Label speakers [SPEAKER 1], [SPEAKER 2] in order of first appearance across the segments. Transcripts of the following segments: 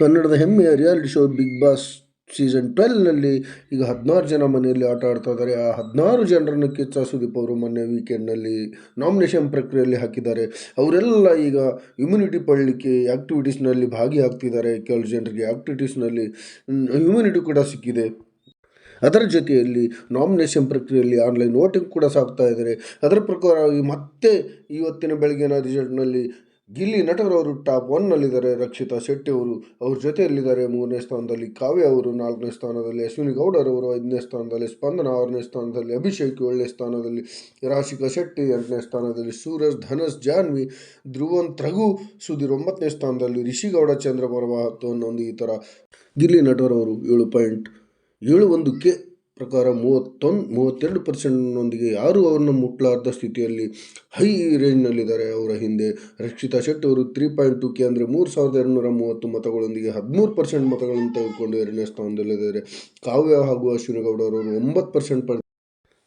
[SPEAKER 1] ಕನ್ನಡದ ಹೆಮ್ಮೆಯ reality show Bigg Boss season ಟ್ವೆಲ್ನಲ್ಲಿ ಈಗ ಹದಿನಾರು ಜನ ಮನೆಯಲ್ಲಿ ಆಟ ಆಡ್ತಾ ಇದ್ದಾರೆ. ಆ ಹದಿನಾರು ಜನರನ್ನು ಕಿಚ್ಚ ಸುದೀಪ್ ಅವರು ಮೊನ್ನೆ ವೀಕೆಂಡ್ನಲ್ಲಿ ನಾಮಿನೇಷನ್ ಪ್ರಕ್ರಿಯೆಯಲ್ಲಿ ಹಾಕಿದ್ದಾರೆ. ಅವರೆಲ್ಲ ಈಗ ಇಮ್ಯುನಿಟಿ ಪಡಲಿಕ್ಕೆ ಆ್ಯಕ್ಟಿವಿಟೀಸ್ನಲ್ಲಿ ಭಾಗಿಯಾಗ್ತಿದ್ದಾರೆ. ಕೆಲವು ಜನರಿಗೆ ಆ್ಯಕ್ಟಿವಿಟೀಸ್ನಲ್ಲಿ ಇಮ್ಯುನಿಟಿ ಕೂಡ ಸಿಕ್ಕಿದೆ. ಅದರ ಜೊತೆಯಲ್ಲಿ ನಾಮಿನೇಷನ್ ಪ್ರಕ್ರಿಯೆಯಲ್ಲಿ ಆನ್ಲೈನ್ ವೋಟಿಂಗ್ ಕೂಡ ಸಾಕ್ತಾ ಇದ್ದಾರೆ. ಅದರ ಪ್ರಕಾರ ಮತ್ತೆ ಇವತ್ತಿನ ಬೆಳಗಿನ ರಿಸಲ್ಟ್ನಲ್ಲಿ ಗಿಲ್ಲಿ ನಟರವರು ಟಾಪ್ ಒನ್ನಲ್ಲಿದ್ದಾರೆ. ರಕ್ಷಿತಾ ಶೆಟ್ಟಿ ಅವರು ಅವ್ರ ಜೊತೆಯಲ್ಲಿದ್ದಾರೆ. ಮೂರನೇ ಸ್ಥಾನದಲ್ಲಿ ಕಾವ್ಯ ಅವರು ನಾಲ್ಕನೇ ಸ್ಥಾನದಲ್ಲಿ, ಅಶ್ವಿನಿ ಗೌಡರವರು ಐದನೇ ಸ್ಥಾನದಲ್ಲಿ, ಸ್ಪಂದನ ಆರನೇ ಸ್ಥಾನದಲ್ಲಿ, ಅಭಿಷೇಕ್ ಏಳನೇ ಸ್ಥಾನದಲ್ಲಿ, ರಾಶಿಕಾ ಶೆಟ್ಟಿ ಎಂಟನೇ ಸ್ಥಾನದಲ್ಲಿ, ಸೂರಜ್, ಧನಸ್, ಜಾನ್ವಿ, ಧ್ರುವನ್ ರಘು ಸುಧೀರ್ ಒಂಬತ್ತನೇ ಸ್ಥಾನದಲ್ಲಿ, ರಿಷಿಗೌಡ, ಚಂದ್ರ ಹತ್ತು ಹನ್ನೊಂದು ಈ ಥರ ಗಿಲ್ಲಿ ನಟರವರು ಏಳು ಪಾಯಿಂಟ್ ಏಳು ಒಂದು ಕೆ ಪ್ರಕಾರ ಮೂವತ್ತೊಂದು ಮೂವತ್ತೆರಡು ಪರ್ಸೆಂಟ್ನೊಂದಿಗೆ ಯಾರು ಅವರನ್ನು ಮುಟ್ಲಾರ್ದ ಸ್ಥಿತಿಯಲ್ಲಿ ಹೈ ರೇಂಜ್ನಲ್ಲಿದ್ದಾರೆ ಅವರ ಹಿಂದೆ. ರಕ್ಷಿತಾ ಶೆಟ್ಟಿ ಅವರು ತ್ರೀ ಪಾಯಿಂಟ್ ಟು ಕೆ ಅಂದರೆ ಮೂರು ಸಾವಿರದ ಎರಡುನೂರ ಮೂವತ್ತು ಮತಗಳೊಂದಿಗೆ ಹದಿಮೂರು ಪರ್ಸೆಂಟ್ ಮತಗಳನ್ನು ತೆಗೆದುಕೊಂಡು ಎರಡನೇ ಸ್ಥಾನದಲ್ಲಿದ್ದಾರೆ. ಕಾವ್ಯ ಹಾಗೂ ಅಶ್ವಿನಿ ಗೌಡ ಅವರು ಒಂಬತ್ತು ಪರ್ಸೆಂಟ್ ಪಡೆದ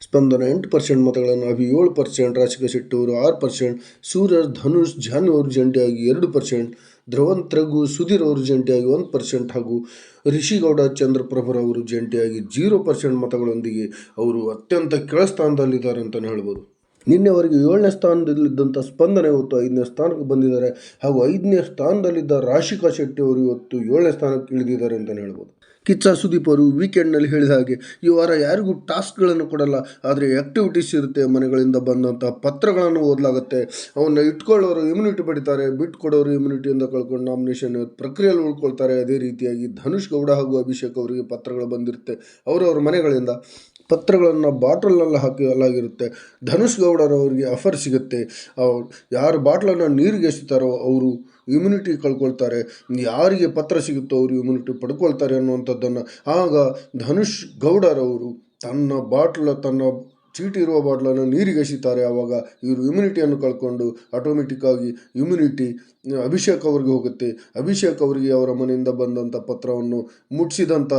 [SPEAKER 1] ಸ್ಪಂದನ ಎಂಟು ಪರ್ಸೆಂಟ್ ಮತಗಳನ್ನು ಅಭಿ ಏಳು ಪರ್ಸೆಂಟ್ ರಾಶಿಕಾ ಶೆಟ್ಟಿ ಅವರು ಆರು ಪರ್ಸೆಂಟ್ ಸೂರಜ್, ಧನುಷ್ ಜಾನು ಅವರು ಜಂಟಿಯಾಗಿ ಎರಡು ಪರ್ಸೆಂಟ್ ಧ್ರುವಂತ್ ರಘು, ಸುಧೀರ್ ಅವರು ಜಂಟಿಯಾಗಿ ಒಂದು ಪರ್ಸೆಂಟ್ ಹಾಗೂ ರಿಷಿಗೌಡ ಚಂದ್ರಪ್ರಭರ್ ಅವರು ಜಂಟಿಯಾಗಿ ಜೀರೋ ಪರ್ಸೆಂಟ್ ಮತಗಳೊಂದಿಗೆ ಅವರು ಅತ್ಯಂತ ಕೆಳಸ್ಥಾನದಲ್ಲಿದ್ದಾರೆ ಅಂತಲೇ ಹೇಳ್ಬೋದು. ನಿನ್ನೆವರೆಗೆ ಏಳನೇ ಸ್ಥಾನದಲ್ಲಿದ್ದಂಥ ಸ್ಪಂದನೆ ಇವತ್ತು ಐದನೇ ಸ್ಥಾನಕ್ಕೆ ಬಂದಿದ್ದಾರೆ ಹಾಗೂ ಐದನೇ ಸ್ಥಾನದಲ್ಲಿದ್ದ ರಾಶಿಕಾ ಶೆಟ್ಟಿ ಅವರು ಇವತ್ತು ಏಳನೇ ಸ್ಥಾನಕ್ಕೆ ಇಳಿದಿದ್ದಾರೆ ಅಂತಲೇ ಹೇಳ್ಬೋದು. ಕಿಚ್ಚ ಸುದೀಪ್ ಅವರು ವೀಕೆಂಡ್ನಲ್ಲಿ ಹೇಳಿದ ಹಾಗೆ, ಈ ವಾರ ಯಾರಿಗೂ ಟಾಸ್ಕ್ಗಳನ್ನು ಕೊಡಲ್ಲ, ಆದರೆ ಆ್ಯಕ್ಟಿವಿಟೀಸ್ ಇರುತ್ತೆ, ಮನೆಗಳಿಂದ ಬಂದಂಥ ಪತ್ರಗಳನ್ನು ಓದಲಾಗುತ್ತೆ. ಅವನ್ನ ಇಟ್ಕೊಳ್ಳೋರು ಇಮ್ಯುನಿಟಿ ಪಡಿತಾರೆ ಬಿಟ್ಟು ಕೊಡೋರು ಇಮ್ಯುನಿಟಿಯಿಂದ ಕಳ್ಕೊಂಡು ನಾಮಿನೇಷನ್ ಪ್ರಕ್ರಿಯೆಯಲ್ಲಿ ಉಳ್ಕೊಳ್ತಾರೆ. ಅದೇ ರೀತಿಯಾಗಿ ಧನುಷ್ ಗೌಡ ಹಾಗೂ ಅಭಿಷೇಕ್ ಅವರಿಗೆ ಪತ್ರಗಳು ಬಂದಿರುತ್ತೆ ಅವರವ್ರ ಮನೆಗಳಿಂದ. ಪತ್ರಗಳನ್ನು ಬಾಟಲ್ನಲ್ಲಿ ಹಾಕಲಾಗಿರುತ್ತೆ ಧನುಷ್ ಗೌಡರವರಿಗೆ ಆಫರ್ ಸಿಗುತ್ತೆ. ಅವ್ರು ಯಾರು ಬಾಟ್ಲನ್ನು ನೀರಿಗೆ ಎಸಿತಾರೋ ಅವರು ಇಮ್ಯುನಿಟಿ ಕಳ್ಕೊಳ್ತಾರೆ. ಯಾರಿಗೆ ಪತ್ರ ಸಿಗುತ್ತೋ ಅವರು ಇಮ್ಯುನಿಟಿ ಪಡ್ಕೊಳ್ತಾರೆ ಅನ್ನುವಂಥದ್ದನ್ನು. ಆಗ ಧನುಷ್ ಗೌಡರವರು ತನ್ನ ಬಾಟ್ಲ, ತನ್ನ ಚೀಟಿ ಇರುವ ಬಾಟ್ಲನ್ನು ನೀರಿಗೆ ಎಸಿತಾರೆ ಆವಾಗ ಇವರು ಇಮ್ಯುನಿಟಿಯನ್ನು ಕಳ್ಕೊಂಡು ಆಟೋಮೆಟಿಕ್ಕಾಗಿ ಇಮ್ಯುನಿಟಿ ಅಭಿಷೇಕ್ ಅವರಿಗೆ ಹೋಗುತ್ತೆ. ಅಭಿಷೇಕ್ ಅವರಿಗೆ ಅವರ ಮನೆಯಿಂದ ಬಂದಂಥ ಪತ್ರವನ್ನು ಮುಟ್ಟಿಸಿದಂಥ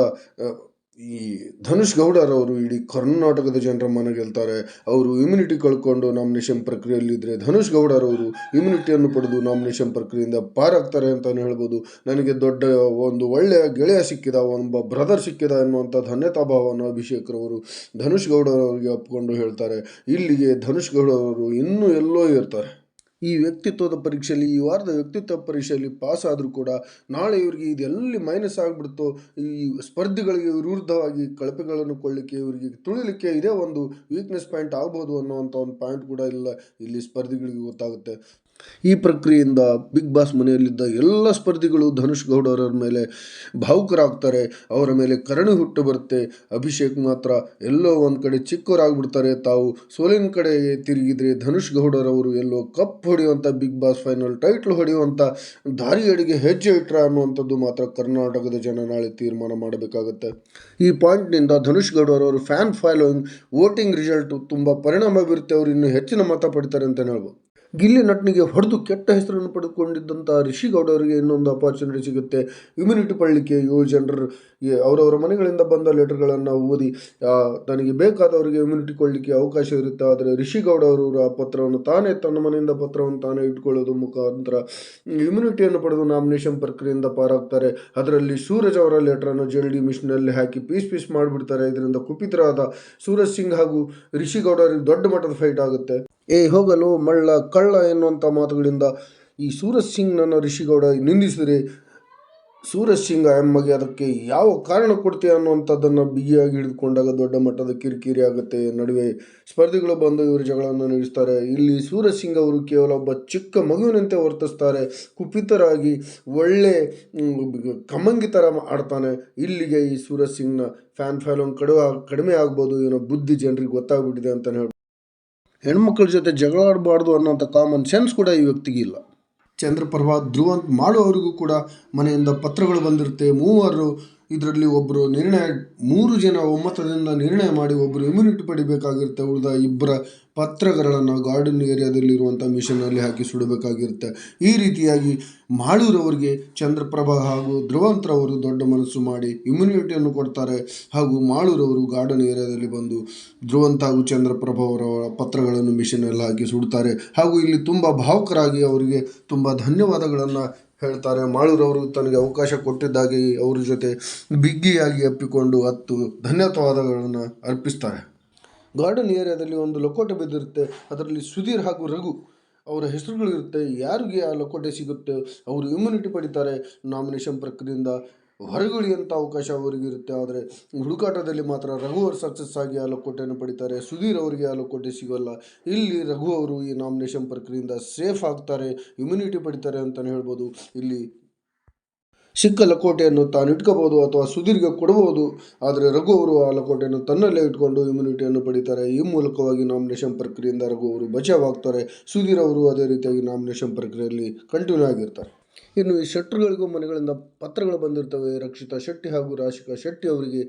[SPEAKER 1] ಈ ಧನುಷ್ ಗೌಡರವರು ಇಡೀ ಕರ್ನಾಟಕದ ಜನರ ಮನ ಗೆಲ್ತಾರೆ. ಅವರು ಇಮ್ಯುನಿಟಿ ಕಳ್ಕೊಂಡು ನಾಮಿನೇಷನ್ ಪ್ರಕ್ರಿಯೆಯಲ್ಲಿದ್ದರೆ ಧನುಷ್ ಗೌಡರವರು ಇಮ್ಯುನಿಟಿಯನ್ನು ಪಡೆದು ನಾಮಿನೇಷನ್ ಪ್ರಕ್ರಿಯೆಯಿಂದ ಪಾರಾಗ್ತಾರೆ ಅಂತಲೇ ಹೇಳ್ಬೋದು. ನನಗೆ ದೊಡ್ಡ ಒಂದು ಒಳ್ಳೆಯ ಗೆಳೆಯ ಸಿಕ್ಕಿದ ಒಬ್ಬ ಬ್ರದರ್ ಸಿಕ್ಕಿದ ಎನ್ನುವಂಥ ಧನ್ಯತಾ ಭಾವವನ್ನು ಅಭಿಷೇಕ್ ರವರು ಧನುಷ್ ಗೌಡರವರಿಗೆ ಒಪ್ಪಿಕೊಂಡು ಹೇಳ್ತಾರೆ. ಇಲ್ಲಿಗೆ ಧನುಷ್ ಗೌಡರವರು ಇನ್ನೂ ಎಲ್ಲೋ ಇರ್ತಾರೆ. ಈ ವ್ಯಕ್ತಿತ್ವದ ಪರೀಕ್ಷೆಯಲ್ಲಿ, ಈ ವಾರದ ವ್ಯಕ್ತಿತ್ವ ಪರೀಕ್ಷೆಯಲ್ಲಿ ಪಾಸ್ ಆದರೂ ಕೂಡ ನಾಳೆ ಇವರಿಗೆ ಇದೆಲ್ಲಿ ಮೈನಸ್ ಆಗಿಬಿಡ್ತೋ ಈ ಸ್ಪರ್ಧಿಗಳಿಗೆ ವಿರುದ್ಧವಾಗಿ ಕಳಪೆಗಳನ್ನು ಕೊಳ್ಳಿಕ್ಕೆ, ಇವರಿಗೆ ತುಳಿಲಿಕ್ಕೆ ಇದೇ ಒಂದು ವೀಕ್ನೆಸ್ ಪಾಯಿಂಟ್ ಆಗ್ಬೋದು ಅನ್ನೋವಂಥ ಒಂದು ಪಾಯಿಂಟ್ ಕೂಡ ಇಲ್ಲ. ಇಲ್ಲಿ ಸ್ಪರ್ಧಿಗಳಿಗೆ ಗೊತ್ತಾಗುತ್ತೆ. ಈ ಪ್ರಕ್ರಿಯೆಯಿಂದ ಬಿಗ್ ಬಾಸ್ ಮನೆಯಲ್ಲಿದ್ದ ಎಲ್ಲ ಸ್ಪರ್ಧಿಗಳು ಧನುಷ್ ಗೌಡರ ಮೇಲೆ ಭಾವುಕರಾಗ್ತಾರೆ. ಅವರ ಮೇಲೆ ಕರುಣೆ ಹುಟ್ಟು ಬರುತ್ತೆ. ಅಭಿಷೇಕ್ ಮಾತ್ರ ಎಲ್ಲೋ ಒಂದು ಕಡೆ ಚಿಕ್ಕವರಾಗ್ಬಿಡ್ತಾರೆ. ತಾವು ಸೋಲಿನ ಕಡೆ ತಿರುಗಿದ್ರೆ ಧನುಷ್ ಗೌಡರವರು ಎಲ್ಲೋ ಕಪ್ ಹೊಡೆಯುವಂಥ ಬಿಗ್ ಬಾಸ್ ಫೈನಲ್ ಟೈಟ್ಲ್ ಹೊಡೆಯುವಂಥ ದಾರಿಯಡಿಗೆ ಹೆಜ್ಜೆ ಇಟ್ರ ಅನ್ನುವಂಥದ್ದು ಮಾತ್ರ ಕರ್ನಾಟಕದ ಜನ ನಾಳೆ ತೀರ್ಮಾನ ಮಾಡಬೇಕಾಗುತ್ತೆ. ಈ ಪಾಯಿಂಟ್ನಿಂದ ಧನುಷ್ ಗೌಡರವರು ಫ್ಯಾನ್ ಫಾಲೋಯಿಂಗ್, ವೋಟಿಂಗ್ ರಿಸಲ್ಟ್ ತುಂಬ ಪರಿಣಾಮ ಬೀರುತ್ತೆ. ಅವರು ಇನ್ನೂ ಹೆಚ್ಚಿನ ಮತ ಪಡಿತಾರೆ ಅಂತ ಹೇಳ್ಬೋದು. ಗಿಲ್ಲಿ ನಟನಿಗೆ ಹೊಡೆದು ಕೆಟ್ಟ ಹೆಸರನ್ನು ಪಡೆದುಕೊಂಡಿದ್ದಂಥ ರಿಷಿಗೌಡ ಅವರಿಗೆ ಇನ್ನೊಂದು ಅಪಾರ್ಚುನಿಟಿ ಸಿಗುತ್ತೆ. ಇಮ್ಯುನಿಟಿ ಪಡಲಿಕ್ಕೆ ಏಳು ಜನರು ಅವರವರ ಮನೆಗಳಿಂದ ಬಂದ ಲೆಟರ್ಗಳನ್ನು ಓದಿ ತನಗೆ ಬೇಕಾದವರಿಗೆ ಇಮ್ಯುನಿಟಿ ಕೊಡಲಿಕ್ಕೆ ಅವಕಾಶ ಇರುತ್ತೆ. ಆದರೆ ರಿಷಿಗೌಡ ಅವರು ಆ ಪತ್ರವನ್ನು ತಾನೇ ತನ್ನ ಮನೆಯಿಂದ ಪತ್ರವನ್ನು ತಾನೇ ಇಟ್ಕೊಳ್ಳೋದು ಮುಖಾಂತರ ಇಮ್ಯುನಿಟಿಯನ್ನು ಪಡೆದು ನಾಮಿನೇಷನ್ ಪ್ರಕ್ರಿಯೆಯಿಂದ ಪಾರಾಗ್ತಾರೆ. ಅದರಲ್ಲಿ ಸೂರಜ್ ಅವರ ಲೆಟರನ್ನು ಜೆಲ್ ಡಿ ಮಿಷನಲ್ಲಿ ಹಾಕಿ ಪೀಸ್ ಪೀಸ್ ಮಾಡಿಬಿಡ್ತಾರೆ. ಇದರಿಂದ ಕುಪಿತರಾದ ಸೂರಜ್ ಸಿಂಗ್ ಹಾಗೂ ರಿಷಿಗೌಡ ಅವರಿಗೆ ದೊಡ್ಡ ಮಟ್ಟದ ಫೈಟ್ ಆಗುತ್ತೆ. ಏ, ಹೋಗಲು ಮಳ್ಳ ಕಳ್ಳ ಎನ್ನುವಂಥ ಮಾತುಗಳಿಂದ ಈ ಸೂರಜ್ ಸಿಂಗ್ನನ್ನು ರಿಷಿಗೌಡ ನಿಂದಿಸಿದರೆ ಸೂರಜ್ ಸಿಂಗ್ ಎಮ್ಮಗೆ ಅದಕ್ಕೆ ಯಾವ ಕಾರಣ ಕೊಡ್ತೀಯ ಅನ್ನುವಂಥದ್ದನ್ನು ಬಿಗಿಯಾಗಿ ಹಿಡಿದುಕೊಂಡಾಗ ದೊಡ್ಡ ಮಟ್ಟದ ಕಿರಿಕಿರಿ ಆಗುತ್ತೆ. ನಡುವೆ ಸ್ಪರ್ಧಿಗಳು ಬಂದು ಇವರು ಜಗಳನ್ನು ನಡೆಸ್ತಾರೆ. ಇಲ್ಲಿ ಸೂರಜ್ ಸಿಂಗ್ ಅವರು ಕೇವಲ ಒಬ್ಬ ಚಿಕ್ಕ ಮಗುವಿನಂತೆ ವರ್ತಿಸ್ತಾರೆ. ಕುಪಿತರಾಗಿ ಒಳ್ಳೆ ಕಮಂಗಿ ಥರ ಆಡ್ತಾನೆ. ಇಲ್ಲಿಗೆ ಈ ಸೂರಜ್ ಸಿಂಗ್ನ ಫ್ಯಾನ್ ಫಾಲೋಯಿಂಗ್ ಕಡಿಮೆ ಕಡಿಮೆ ಆಗ್ಬೋದು. ಏನೋ ಬುದ್ಧಿ ಜನರಿಗೆ ಗೊತ್ತಾಗ್ಬಿಟ್ಟಿದೆ ಅಂತಲೇ ಹೇಳ್ಬೋದು. ಹೆಣ್ಮಕ್ಳ ಜೊತೆ ಜಗಳ ಆಡಬಾರ್ದು ಅನ್ನೋಂಥ ಕಾಮನ್ ಸೆನ್ಸ್ ಕೂಡ ಈ ವ್ಯಕ್ತಿಗೆ ಇಲ್ಲ. ಚಂದ್ರಪ್ರಭಾ ಅಂತ ಮಾಡುವವರಿಗೂ ಕೂಡ ಮನೆಯಿಂದ ಪತ್ರಗಳು ಬಂದಿರುತ್ತೆ. ಮೂವರು ಇದರಲ್ಲಿ ಒಬ್ಬರು ನಿರ್ಣಯ, ಮೂರು ಜನ ಒಮ್ಮತದಿಂದ ನಿರ್ಣಯ ಮಾಡಿ ಒಬ್ಬರು ಇಮ್ಯುನಿಟಿ ಪಡಿಬೇಕಾಗಿರುತ್ತೆ. ಉಳಿದ ಇಬ್ಬರ ಪತ್ರಗಳನ್ನು ಗಾರ್ಡನ್ ಏರಿಯಾದಲ್ಲಿರುವಂಥ ಮಿಷನಲ್ಲಿ ಹಾಕಿ ಸುಡಬೇಕಾಗಿರುತ್ತೆ. ಈ ರೀತಿಯಾಗಿ ಮಾಳೂರವರಿಗೆ ಚಂದ್ರಪ್ರಭಾ ಹಾಗೂ ಧ್ರುವಂತರವರು ದೊಡ್ಡ ಮನಸ್ಸು ಮಾಡಿ ಇಮ್ಯುನಿಟಿಯನ್ನು ಕೊಡ್ತಾರೆ. ಹಾಗೂ ಮಾಳೂರವರು ಗಾರ್ಡನ್ ಏರಿಯಾದಲ್ಲಿ ಬಂದು ಧ್ರುವಂತ ಹಾಗೂ ಚಂದ್ರಪ್ರಭಾ ಪತ್ರಗಳನ್ನು ಮಿಷನಲ್ಲಿ ಹಾಕಿ ಸುಡ್ತಾರೆ. ಹಾಗೂ ಇಲ್ಲಿ ತುಂಬ ಭಾವುಕರಾಗಿ ಅವರಿಗೆ ತುಂಬ ಧನ್ಯವಾದಗಳನ್ನು ಹೇಳ್ತಾರೆ. ಮಾಳೂರವರು ತನಗೆ ಅವಕಾಶ ಕೊಟ್ಟಿದ್ದಾಗಿ ಅವ್ರ ಜೊತೆ ಬಿಗ್ಗಿಯಾಗಿ ಅಪ್ಪಿಕೊಂಡು ಹತ್ತು ಧನ್ಯವಾದಗಳನ್ನು ಅರ್ಪಿಸ್ತಾರೆ. ಗಾರ್ಡನ್ ಏರಿಯಾದಲ್ಲಿ ಒಂದು ಲಕೋಟೆ ಬಿದ್ದಿರುತ್ತೆ, ಅದರಲ್ಲಿ ಸುಧೀರ್ ಹಾಗೂ ರಘು ಅವರ ಹೆಸರುಗಳಿರುತ್ತೆ ಯಾರಿಗೆ ಆ ಲಕೋಟೆ ಸಿಗುತ್ತೆ? ಅವರು ಇಮ್ಯುನಿಟಿ ಪಡಿತಾರೆ. ನಾಮಿನೇಷನ್ ಪ್ರಕ್ರಿಯೆಯಿಂದ ಹೊರಗುಳಿಯಂಥ ಅವಕಾಶ ಅವರಿಗೆ ಇರುತ್ತೆ. ಆದರೆ ಹುಡುಕಾಟದಲ್ಲಿ ಮಾತ್ರ ರಘು ಅವರು ಸಕ್ಸಸ್ ಆಗಿ ಆ ಲಕೋಟೆಯನ್ನು ಪಡಿತಾರೆ. ಸುಧೀರ್ ಅವರಿಗೆ ಆ ಲಕೋಟೆ ಸಿಗೋಲ್ಲ. ಇಲ್ಲಿ ರಘು ಅವರು ಈ ನಾಮಿನೇಷನ್ ಪ್ರಕ್ರಿಯೆಯಿಂದ ಸೇಫ್ ಆಗ್ತಾರೆ ಇಮ್ಯುನಿಟಿ ಪಡಿತಾರೆ ಅಂತಲೇ ಹೇಳ್ಬೋದು. ಇಲ್ಲಿ ಸಿಕ್ಕ ಲಕೋಟೆಯನ್ನು ತಾನು ಇಟ್ಕೋಬಹುದು ಅಥವಾ ಸುಧೀರ್ಗೆ ಕೊಡಬಹುದು, ಆದರೆ ರಘು ಅವರು ಆ ಲಕೋಟೆಯನ್ನು ತನ್ನಲ್ಲೇ ಇಟ್ಕೊಂಡು ಇಮ್ಯುನಿಟಿಯನ್ನು ಪಡಿತಾರೆ. ಈ ಮೂಲಕವಾಗಿ ನಾಮಿನೇಷನ್ ಪ್ರಕ್ರಿಯೆಯಿಂದ ರಘು ಅವರು ಬಚಾವಾಗ್ತಾರೆ. ಸುಧೀರ್ ಅವರು ಅದೇ ರೀತಿಯಾಗಿ ನಾಮಿನೇಷನ್ ಪ್ರಕ್ರಿಯೆಯಲ್ಲಿ ಕಂಟಿನ್ಯೂ ಆಗಿರ್ತಾರೆ. ಇನ್ನು ಈ ಶೆಟ್ರುಗಳಿಗೂ ಮನೆಗಳಿಂದ ಪತ್ರಗಳು ಬಂದಿರ್ತವೆ. ರಕ್ಷಿತಾ ಶೆಟ್ಟಿ ಹಾಗೂ ರಾಶಿಕಾ ಶೆಟ್ಟಿ ಅವರಿಗೆ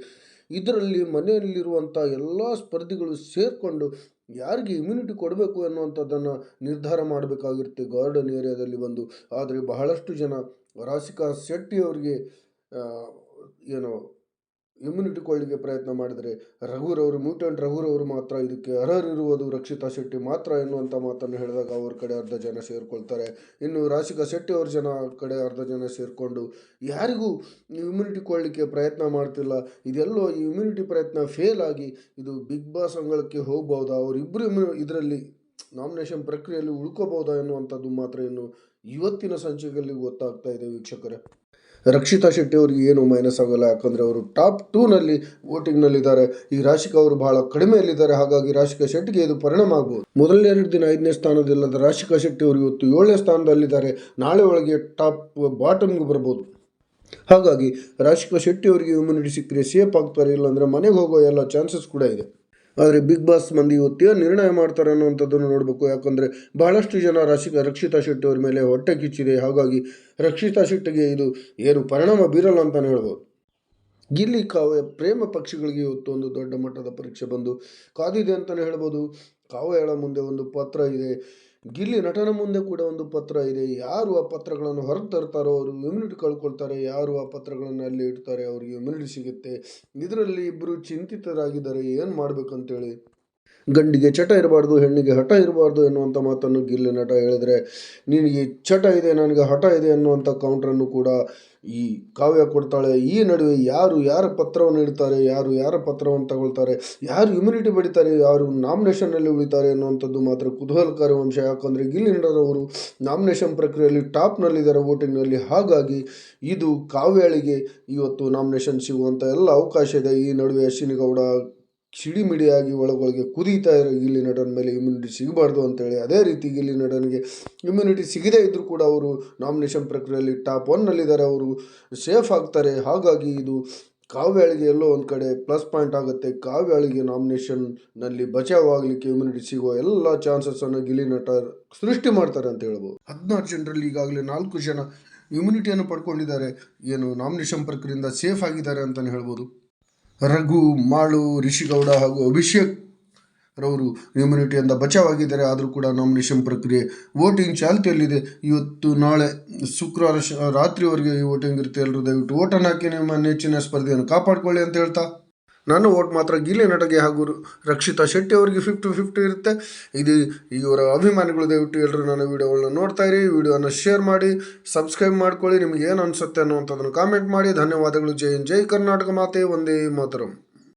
[SPEAKER 1] ಇದರಲ್ಲಿ ಮನೆಯಲ್ಲಿರುವಂಥ ಎಲ್ಲ ಸ್ಪರ್ಧಿಗಳು ಸೇರಿಕೊಂಡು ಯಾರಿಗೆ ಇಮ್ಯುನಿಟಿ ಕೊಡಬೇಕು ಅನ್ನುವಂಥದ್ದನ್ನು ನಿರ್ಧಾರ ಮಾಡಬೇಕಾಗಿರುತ್ತೆ. ಗಾರ್ಡನ್ ಏರಿಯಾದಲ್ಲಿ ಬಂದು. ಆದರೆ ಬಹಳಷ್ಟು ಜನ ರಾಶಿಕಾ ಶೆಟ್ಟಿ ಅವರಿಗೆ ಏನು ಇಮ್ಯುನಿಟಿ ಕೊಳ್ಳಿಕ್ಕೆ ಪ್ರಯತ್ನ ಮಾಡಿದರೆ ರಘುರವರು ಮ್ಯೂಟೆಂಟ್ ರಘುರವರು ಮಾತ್ರ ಇದಕ್ಕೆ ಅರ್ಹರಿರುವುದು ರಕ್ಷಿತಾ ಶೆಟ್ಟಿ ಮಾತ್ರ ಎನ್ನುವಂಥ ಮಾತನ್ನು ಹೇಳಿದಾಗ ಅವ್ರ ಕಡೆ ಅರ್ಧ ಜನ ಸೇರಿಕೊಳ್ತಾರೆ. ಇನ್ನು ರಾಶಿಕಾ ಶೆಟ್ಟಿ ಅವ್ರ ಜನ ಕಡೆ ಅರ್ಧ ಜನ ಸೇರಿಕೊಂಡು ಯಾರಿಗೂ ಇಮ್ಯುನಿಟಿ ಕೊಳ್ಳಿಕ್ಕೆ ಪ್ರಯತ್ನ ಮಾಡ್ತಿಲ್ಲ. ಇದೆಲ್ಲೋ ಈ ಇಮ್ಯುನಿಟಿ ಪ್ರಯತ್ನ ಫೇಲ್ ಆಗಿ ಇದು ಬಿಗ್ ಬಾಸ್ ಅಂಗಳಕ್ಕೆ ಹೋಗ್ಬೋದಾ? ಅವರಿಬ್ಬರು ಇಮ್ಯು ಇದರಲ್ಲಿ ನಾಮಿನೇಷನ್ ಪ್ರಕ್ರಿಯೆಯಲ್ಲಿ ಉಳ್ಕೋಬೋದಾ ಎನ್ನುವಂಥದ್ದು ಮಾತ್ರ ಇನ್ನು ಇವತ್ತಿನ ಸಂಚಿಕೆಯಲ್ಲಿ ಗೊತ್ತಾಗ್ತಾ ಇದೆ ವೀಕ್ಷಕರೇ, ರಕ್ಷಿತಾ ಶೆಟ್ಟಿ ಅವರಿಗೆ ಏನು ಮೈನಸ್ ಆಗೋಲ್ಲ, ಯಾಕಂದರೆ ಅವರು ಟಾಪ್ ಟೂನಲ್ಲಿ ವೋಟಿಂಗ್ನಲ್ಲಿದ್ದಾರೆ ಈ ರಾಶಿಕಾ ಅವರು ಬಹಳ ಕಡಿಮೆಯಲ್ಲಿದ್ದಾರೆ, ಹಾಗಾಗಿ ರಾಶಿಕಾ ಶೆಟ್ಟಿಗೆ ಇದು ಪರಿಣಾಮ ಆಗ್ಬೋದು. ಮೊದಲನೇ ಎರಡು ದಿನ ಐದನೇ ಸ್ಥಾನದಲ್ಲದ ರಾಶಿಕಾ ಶೆಟ್ಟಿ ಅವರು ಇವತ್ತು ಏಳನೇ ಸ್ಥಾನದಲ್ಲಿದ್ದಾರೆ. ನಾಳೆ ಒಳಗೆ ಟಾಪ್ ಬಾಟಮ್ಗೆ ಬರ್ಬೋದು. ಹಾಗಾಗಿ ರಾಶಿಕಾ ಶೆಟ್ಟಿ ಅವರಿಗೆ ಇಮ್ಯುನಿಟಿ ಸಿಕ್ಕರೆ ಸೇಫ್ ಆಗ್ತಾರೆ, ಇಲ್ಲಾಂದರೆ ಮನೆಗೆ ಹೋಗೋ ಎಲ್ಲ ಚಾನ್ಸಸ್ ಕೂಡ ಇದೆ. ಆದರೆ ಬಿಗ್ ಬಾಸ್ ಮಂದಿ ಒತ್ತಿಯ ನಿರ್ಣಯ ಮಾಡ್ತಾರೆ ಅನ್ನುವಂಥದ್ದನ್ನು ನೋಡಬೇಕು. ಯಾಕಂದರೆ ಬಹಳಷ್ಟು ಜನ ರಾಶಿಕಾ ರಕ್ಷಿತಾ ಶೆಟ್ಟಿ ಅವ್ರ ಮೇಲೆ ಹೊಟ್ಟೆ ಕಿಚ್ಚಿದೆ. ಹಾಗಾಗಿ ರಕ್ಷಿತಾ ಶೆಟ್ಟಿಗೆ ಇದು ಏನು ಪರಿಣಾಮ ಬೀರಲ್ಲ ಅಂತಲೇ ಹೇಳ್ಬೋದು. ಗಿಲ್ಲಿ ಕಾವ್ಯ ಪ್ರೇಮ ಪಕ್ಷಿಗಳಿಗೆ ಇವತ್ತು ಒಂದು ದೊಡ್ಡ ಮಟ್ಟದ ಪರೀಕ್ಷೆ ಬಂದು ಕಾದಿದೆ ಅಂತಲೇ ಹೇಳ್ಬೋದು. ಕಾವ್ಯಗಳ ಮುಂದೆ ಒಂದು ಪತ್ರ ಇದೆ. ಗಿಲ್ಲಿ ನಟನ ಮುಂದೆ ಕೂಡ ಒಂದು ಪತ್ರ ಇದೆ. ಯಾರು ಆ ಪತ್ರಗಳನ್ನು ಹೊರಗೆ ತರ್ತಾರೋ ಅವರು ಇಮ್ಯುನಿಟಿ ಕಳ್ಕೊಳ್ತಾರೆ. ಯಾರು ಆ ಪತ್ರಗಳನ್ನು ಅಲ್ಲಿ ಇಡ್ತಾರೆ ಅವರಿಗೆ ಇಮ್ಯುನಿಟಿ ಸಿಗುತ್ತೆ. ಇದರಲ್ಲಿ ಇಬ್ಬರು ಚಿಂತಿತರಾಗಿದ್ದಾರೆ. ಏನು ಮಾಡಬೇಕಂತೇಳಿ? ಗಂಡಿಗೆ ಚಟ ಇರಬಾರ್ದು, ಹೆಣ್ಣಿಗೆ ಹಠ ಇರಬಾರ್ದು ಎನ್ನುವಂಥ ಮಾತನ್ನು ಗಿಲ್ಲಿ ನಟ ಹೇಳಿದ್ರೆ, ನಿನಗೆ ಚಟ ಇದೆ, ನನಗೆ ಹಠ ಇದೆ ಅನ್ನುವಂಥ ಕೌಂಟ್ರನ್ನು ಕೂಡ ಈ ಕಾವ್ಯ ಕೊಡ್ತಾಳೆ, ಈ ನಡುವೆ ಯಾರು ಯಾರ ಪತ್ರವನ್ನು ಇಡ್ತಾರೆ, ಯಾರು ಯಾರ ಪತ್ರವನ್ನು ತಗೊಳ್ತಾರೆ, ಯಾರು ಇಮ್ಯುನಿಟಿ ಬಡಿತಾರೆ ಯಾರು ನಾಮಿನೇಷನ್ನಲ್ಲಿ ಉಳಿತಾರೆ ಅನ್ನುವಂಥದ್ದು ಮಾತ್ರ ಕುತೂಹಲಕಾರಿ ಅಂಶ. ಯಾಕಂದರೆ ಗಿಲ್ಲಿ ನಡರವರು ನಾಮಿನೇಷನ್ ಪ್ರಕ್ರಿಯೆಯಲ್ಲಿ ಟಾಪ್ನಲ್ಲಿದ್ದಾರೆ ವೋಟಿಂಗ್ನಲ್ಲಿ. ಹಾಗಾಗಿ ಇದು ಕಾವ್ಯಾಳಿಗೆ ಇವತ್ತು ನಾಮಿನೇಷನ್ ಸಿಗುವಂಥ ಎಲ್ಲ ಅವಕಾಶ ಇದೆ. ಈ ನಡುವೆ ಅಶ್ವಿನಿ ಗೌಡ ಸಿಡಿಮಿಡಿಯಾಗಿ ಒಳಗೊಳಗೆ ಕುದೀತಾ ಇರೋ ಗಿಲ್ಲಿ ನಟನ ಮೇಲೆ ಇಮ್ಯುನಿಟಿ ಸಿಗಬಾರ್ದು ಅಂತೇಳಿ, ಅದೇ ರೀತಿ ಗಿಲ್ಲಿ ನಟನಿಗೆ ಇಮ್ಯುನಿಟಿ ಸಿಗದೇ ಇದ್ದರೂ ಕೂಡ ಅವರು ನಾಮಿನೇಷನ್ ಪ್ರಕ್ರಿಯೆಯಲ್ಲಿ ಟಾಪ್ ಒನ್ನಲ್ಲಿದ್ದಾರೆ ಅವರು ಸೇಫ್ ಆಗ್ತಾರೆ. ಹಾಗಾಗಿ ಇದು ಕಾವ್ಯಾಳಿಗೆ ಎಲ್ಲೋ ಒಂದು ಕಡೆ ಪ್ಲಸ್ ಪಾಯಿಂಟ್ ಆಗುತ್ತೆ. ಕಾವ್ಯಾಳಿಗೆ ನಾಮಿನೇಷನ್ನಲ್ಲಿ ಬಚಾವಾಗಲಿಕ್ಕೆ ಇಮ್ಯುನಿಟಿ ಸಿಗುವ ಎಲ್ಲ ಚಾನ್ಸಸ್ಸನ್ನು ಗಿಲಿ ನಟ ಸೃಷ್ಟಿ ಮಾಡ್ತಾರೆ ಅಂತ ಹೇಳ್ಬೋದು. ಹದಿನಾರು ಜನರಲ್ಲಿ ಈಗಾಗಲೇ ನಾಲ್ಕು ಜನ ಇಮ್ಯುನಿಟಿಯನ್ನು ಪಡ್ಕೊಂಡಿದ್ದಾರೆ. ಏನು ನಾಮಿನೇಷನ್ ಪ್ರಕ್ರಿಯೆಯಿಂದ ಸೇಫ್ ಆಗಿದ್ದಾರೆ ಅಂತಲೇ ಹೇಳ್ಬೋದು. ರಘು, ಮಾಳು, ರಿಷಿಗೌಡ ಹಾಗೂ ಅಭಿಷೇಕ್ ರವರು ಇಮ್ಯುನಿಟಿಯಿಂದ ಬಚಾವಾಗಿದ್ದಾರೆ. ಆದರೂ ಕೂಡ ನಾಮಿನೇಷನ್ ಪ್ರಕ್ರಿಯೆ ವೋಟಿಂಗ್ ಚಾಲ್ತಿಯಲ್ಲಿದೆ. ಇವತ್ತು ನಾಳೆ ಶುಕ್ರವಾರ ರಾತ್ರಿವರೆಗೆ ಈ ವೋಟಿಂಗ್ ಇರುತ್ತೆ. ಎಲ್ಲರೂ ದಯವಿಟ್ಟು ವೋಟನ್ನು ಹಾಕಿ, ನಿಮ್ಮ ನೆಚ್ಚಿನ ಸ್ಪರ್ಧೆಯನ್ನು ಕಾಪಾಡ್ಕೊಳ್ಳಿ ಅಂತ ಹೇಳ್ತಾ ನನ್ನ ಓಟ್ ಮಾತ್ರ ಗೀಲೆ ನಟಗೆ ಹಾಗೂ ರಕ್ಷಿತಾ ಶೆಟ್ಟಿ ಅವರಿಗೆ ಫಿಫ್ಟಿ ಫಿಫ್ಟಿ ಇರುತ್ತೆ. ಇದು ಇವರ ಅಭಿಮಾನಿಗಳು ದಯವಿಟ್ಟು ಎಲ್ಲರೂ ನನ್ನ ವೀಡಿಯೋಗಳನ್ನ ನೋಡ್ತಾ ಇರಿ. ವಿಡಿಯೋನ ಶೇರ್ ಮಾಡಿ ಸಬ್ಸ್ಕ್ರೈಬ್ ಮಾಡ್ಕೊಳ್ಳಿ. ನಿಮಗೆ ಏನು ಅನಿಸುತ್ತೆ ಅನ್ನುವಂಥದ್ದನ್ನು ಕಾಮೆಂಟ್ ಮಾಡಿ. ಧನ್ಯವಾದಗಳು. ಜೈ ಜೈ ಕರ್ನಾಟಕ ಮಾತೆ. ಒಂದೇ ಮಾತರಂ.